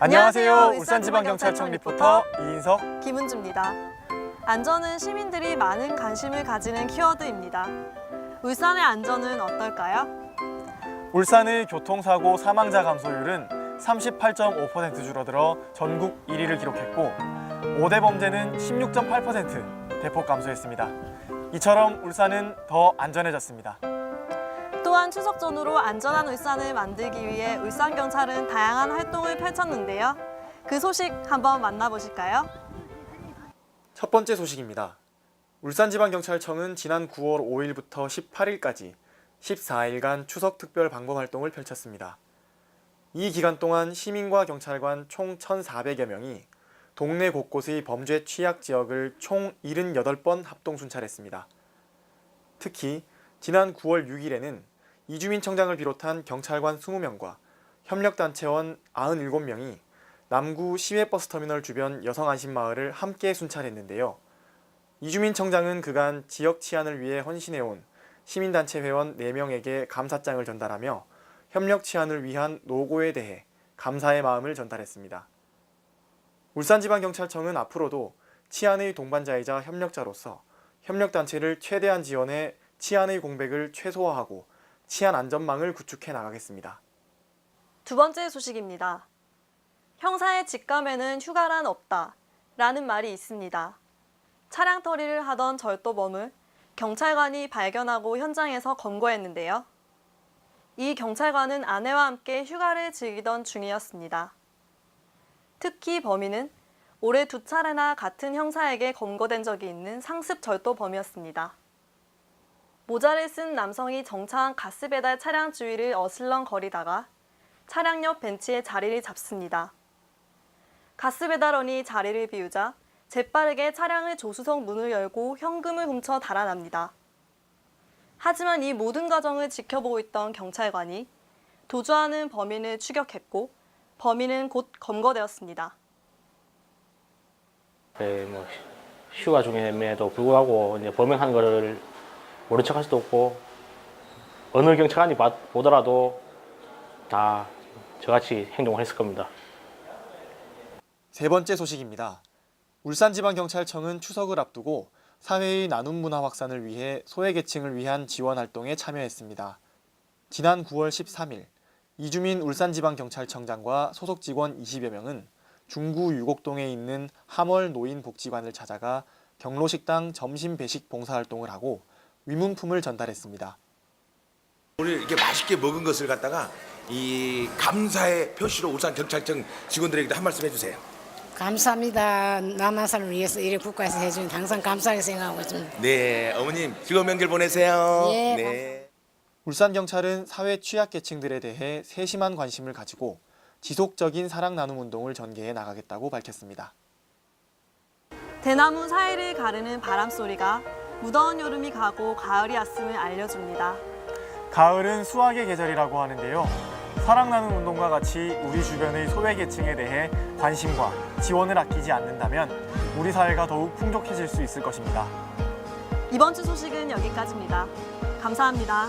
안녕하세요. 울산지방경찰청 리포터 이인석. 김은주입니다. 안전은 시민들이 많은 관심을 가지는 키워드입니다. 울산의 안전은 어떨까요? 울산의 교통사고 사망자 감소율은 38.5% 줄어들어 전국 1위를 기록했고 5대 범죄는 16.8% 대폭 감소했습니다. 이처럼 울산은 더 안전해졌습니다. 또한 추석 전후로 안전한 울산을 만들기 위해 울산경찰은 다양한 활동을 펼쳤는데요. 그 소식 한번 만나보실까요? 첫 번째 소식입니다. 울산지방경찰청은 지난 9월 5일부터 18일까지 14일간 추석 특별 방범 활동을 펼쳤습니다. 이 기간 동안 시민과 경찰관 총 1,400여 명이 동네 곳곳의 범죄 취약 지역을 총 78번 합동 순찰했습니다. 특히 지난 9월 6일에는 이주민 청장을 비롯한 경찰관 20명과 협력단체원 97명이 남구 시외버스터미널 주변 여성안심마을을 함께 순찰했는데요. 이주민 청장은 그간 지역 치안을 위해 헌신해온 시민단체 회원 4명에게 감사장을 전달하며 협력 치안을 위한 노고에 대해 감사의 마음을 전달했습니다. 울산지방경찰청은 앞으로도 치안의 동반자이자 협력자로서 협력단체를 최대한 지원해 치안의 공백을 최소화하고 치안 안전망을 구축해 나가겠습니다. 두 번째 소식입니다. 형사의 직감에는 휴가란 없다. 라는 말이 있습니다. 차량 터리를 하던 절도범을 경찰관이 발견하고 현장에서 검거했는데요. 이 경찰관은 아내와 함께 휴가를 즐기던 중이었습니다. 특히 범인은 올해 두 차례나 같은 형사에게 검거된 적이 있는 상습 절도범이었습니다. 모자를 쓴 남성이 정차한 가스 배달 차량 주위를 어슬렁거리다가 차량 옆 벤치에 자리를 잡습니다. 가스 배달원이 자리를 비우자 재빠르게 차량의 조수석 문을 열고 현금을 훔쳐 달아납니다. 하지만 이 모든 과정을 지켜보고 있던 경찰관이 도주하는 범인을 추격했고 범인은 곧 검거되었습니다. 네, 뭐 휴가 중임에도 불구하고 이제 범행한 거를 모른 척 할 수도 없고 어느 경찰관이 봐- 보더라도 다 저같이 행동을 했을 겁니다. 세 번째 소식입니다. 울산지방경찰청은 추석을 앞두고 사회의 나눔 문화 확산을 위해 소외계층을 위한 지원 활동에 참여했습니다. 지난 9월 13일 이주민 울산지방경찰청장과 소속 직원 20여 명은 중구 유곡동에 있는 함월 노인복지관을 찾아가 경로식당 점심 배식 봉사활동을 하고 위문품을 전달했습니다. 오늘 이렇게 맛있게 먹은 것을 갖다가 이 감사의 표시로 울산 경찰청 직원들에게도 한 말씀 해주세요. 감사합니다. 남한산을 위해서 이래 국가에서 해주니 항상 감사하게 생각하고 있습니다. 네, 어머님 즐거운 명절 보내세요. 예, 네. 울산 경찰은 사회 취약계층들에 대해 세심한 관심을 가지고 지속적인 사랑 나눔 운동을 전개해 나가겠다고 밝혔습니다. 대나무 사이를 가르는 바람 소리가 무더운 여름이 가고 가을이 왔음을 알려줍니다. 가을은 수확의 계절이라고 하는데요. 사랑 나눔 운동과 같이 우리 주변의 소외계층에 대해 관심과 지원을 아끼지 않는다면 우리 사회가 더욱 풍족해질 수 있을 것입니다. 이번 주 소식은 여기까지입니다. 감사합니다.